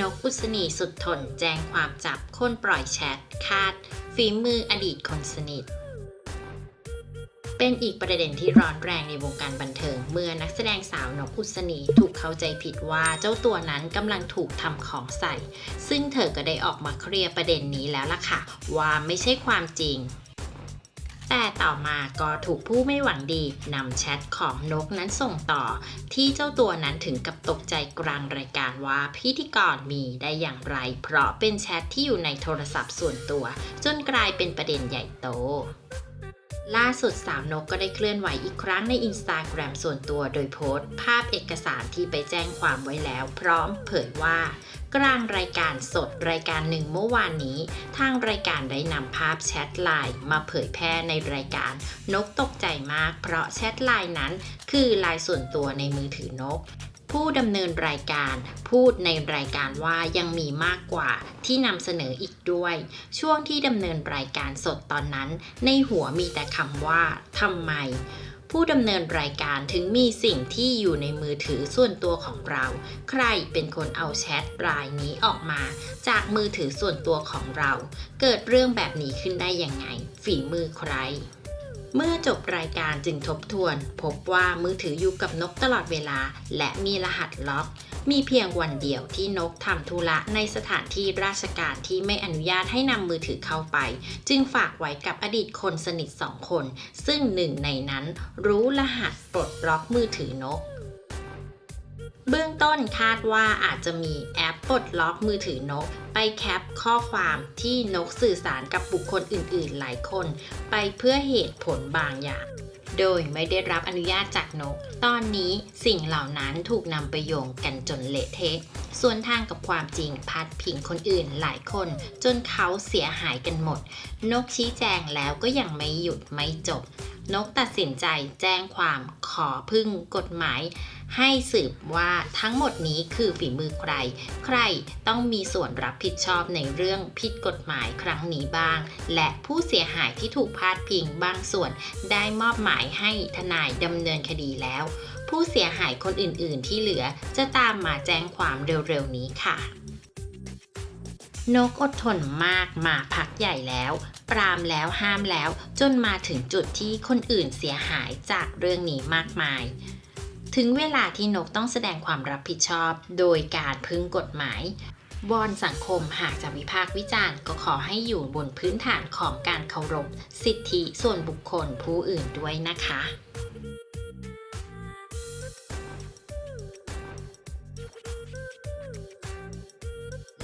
นกอุศนีสุดทนแจ้งความจับคนปล่อยแชทคาดฝีมืออดีตคนสนิท เป็นอีกประเด็นที่ร้อนแรงในวงการบันเทิง เมื่อนักแสดงสาวนกอุศนีถูกเข้าใจผิดว่าเจ้าตัวนั้นกำลังถูกทำของใส่ ซึ่งเธอก็ได้ออกมาเคลียร์ประเด็นนี้แล้วล่ะค่ะ ว่าไม่ใช่ความจริง แต่ต่อมาก็ถูกผู้ไม่หวังดีนำแชทของนกนั้นส่งต่อ ที่เจ้าตัวนั้นถึงกับตกใจกลางรายการว่าพิธีกรมีได้อย่างไร เพราะเป็นแชทที่อยู่ในโทรศัพท์ส่วนตัว จนกลายเป็นประเด็นใหญ่โต ล่าสุดสาวนกก็ได้เคลื่อนไหวอีกครั้งในอินสตาแกรมส่วนตัวโดยโพสต์ ภาพเอกสารที่ไปแจ้งความไว้แล้ว พร้อมเผยว่ากลางรายการสดรายการหนึ่งเมื่อวานนี้ ทางรายการได้นำภาพแชทไลน์มาเผยแพร่ในรายการ นกตกใจมาก เพราะแชทไลน์นั้น คือไลน์ส่วนตัวในมือถือนก ผู้ดำเนินรายการพูดในรายการว่ายังมีมากกว่าที่นำเสนออีกด้วย ช่วงที่ดำเนินรายการสดตอนนั้น ในหัวมีแต่คำว่าทำไม ผู้ดำเนินรายการถึงมีสิ่งที่อยู่ในมือถือส่วนตัวของเรา ใครเป็นคนเอาแชทรายนี้ออกมา จากมือถือส่วนตัวของเรา เกิดเรื่องแบบนี้ขึ้นได้ยังไง ฝีมือใคร เมื่อจบรายการจึงทบทวน พบว่ามือถืออยู่กับนกตลอดเวลา และมีรหัสล็อก มีเพียงวันเดียวที่นกทำธุระในสถานที่ราชการที่ไม่อนุญาตให้นำมือถือเข้าไป จึงฝากไว้กับอดีตคนสนิทสองคน ซึ่งหนึ่งในนั้นรู้รหัสปลดล็อกมือถือนก เบื้องต้นคาดว่าอาจจะมีแอปปลดล็อกมือถือนก ไปแคปข้อความที่นกสื่อสารกับบุคคลอื่น ๆ หลายคน ไปเพื่อเหตุผลบางอย่าง โดยไม่ได้รับอนุญาตจากนก ตอนนี้สิ่งเหล่านั้นถูกนำไปโยงกันจนเละเทะส่วนทางกับความจริงพัดพิงคนอื่นหลายคน จนเขาเสียหายกันหมด นกชี้แจงแล้วก็ยังไม่หยุดไม่จบ นกตัดสินใจแจ้งความขอพึ่งกฎหมาย ให้สืบว่าทั้งหมดนี้คือฝีมือใคร ใครต้องมีส่วนรับผิดชอบในเรื่องผิดกฎหมายครั้งนี้บ้าง และผู้เสียหายที่ถูกพาดพิงบางส่วนได้มอบหมายให้ทนายดำเนินคดีแล้ว ผู้เสียหายคนอื่น ๆ ที่เหลือจะตามมาแจ้งความเร็ว ๆ นี้ค่ะ นกอดทนมากมาพักใหญ่แล้ว ปรามแล้วห้ามแล้ว จนมาถึงจุดที่คนอื่นเสียหายจากเรื่องนี้มากมาย ถึงเวลาที่นกต้องแสดงความรับผิดชอบ โดยการพึ่งกฎหมายวอนสังคมหากจะวิพากษ์วิจารณ์ก็ขอให้อยู่บนพื้นฐานของการเคารพสิทธิส่วนบุคคลผู้อื่นด้วยนะคะ